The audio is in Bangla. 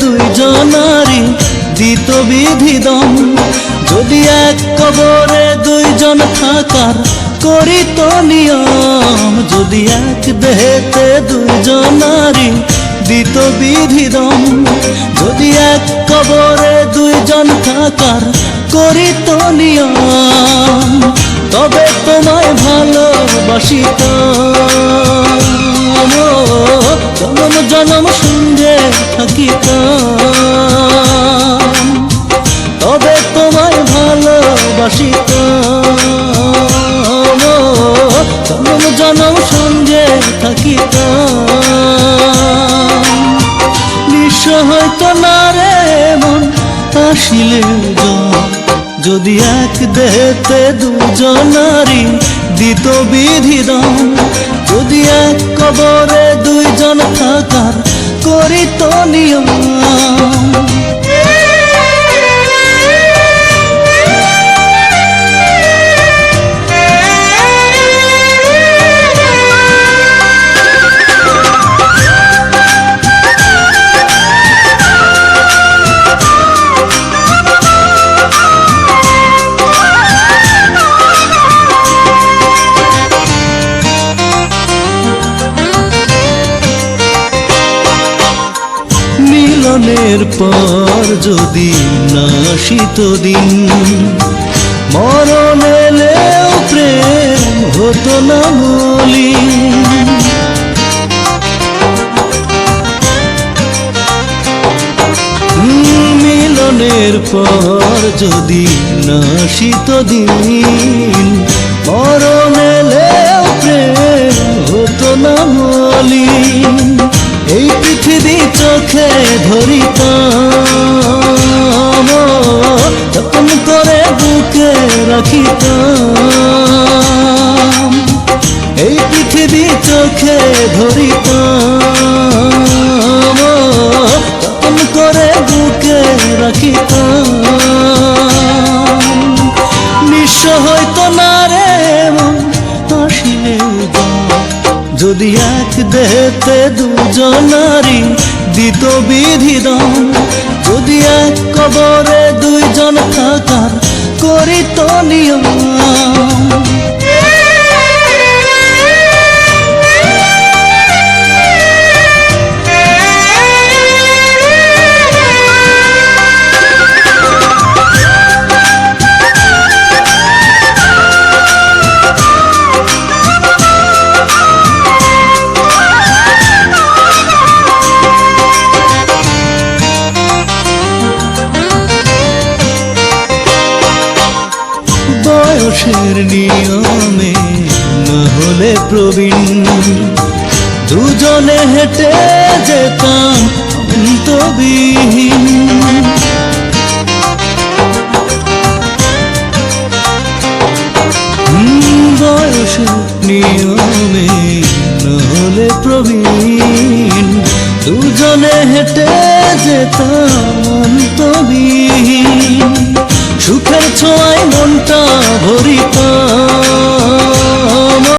দুইজনারই দিত বিধি দম যদি এক কবরে দুইজন থাকার করিত নিয়ম, যদি এক দেহেতে দুইজনারই দিত বিধি দম যদি এক কবরে দুইজন থাকার করিত নিয়ম, তবে তোমায় ভালোবাসিত। সঙ্গে থাকিত তবে তোমায় ভালোবাসিত জনম জনম সঙ্গে থাকিত নিঃস্ব হয়তো না রে মন আসিলে যদি এক দেহতে দুজনারি দিত বিধিদম যদি এক কবরে দুইজন থাকার করিত নিয়ম। মিলনের পর যদি না শীত দিন, মরণ এলেও প্রেম হতো না বলি মিলনের পর যদি না শীত দিন, মরণ এলেও প্রেম হতো না বলি চোখে ধরিতাম, যতন করে বুকে রাখিতাম, এই পৃথিবী চোখে ধরিতাম, যতন করে বুকে রাখিতাম। নিঃস্ব হইতো না রে যদি এক দেহতে দুজনারি দিত বিধিদম যদি এক কবরে দুইজন থাকার করিত নিয়ম। বয়সের নিয়মে না হলে প্রবীণ। দুজনে হেঁটে যেতাম অন্তবিহীন। বয়সের নিয়মে না হলে প্রবীণ। দুজনে হেঁটে যেতাম অন্তবিহীন।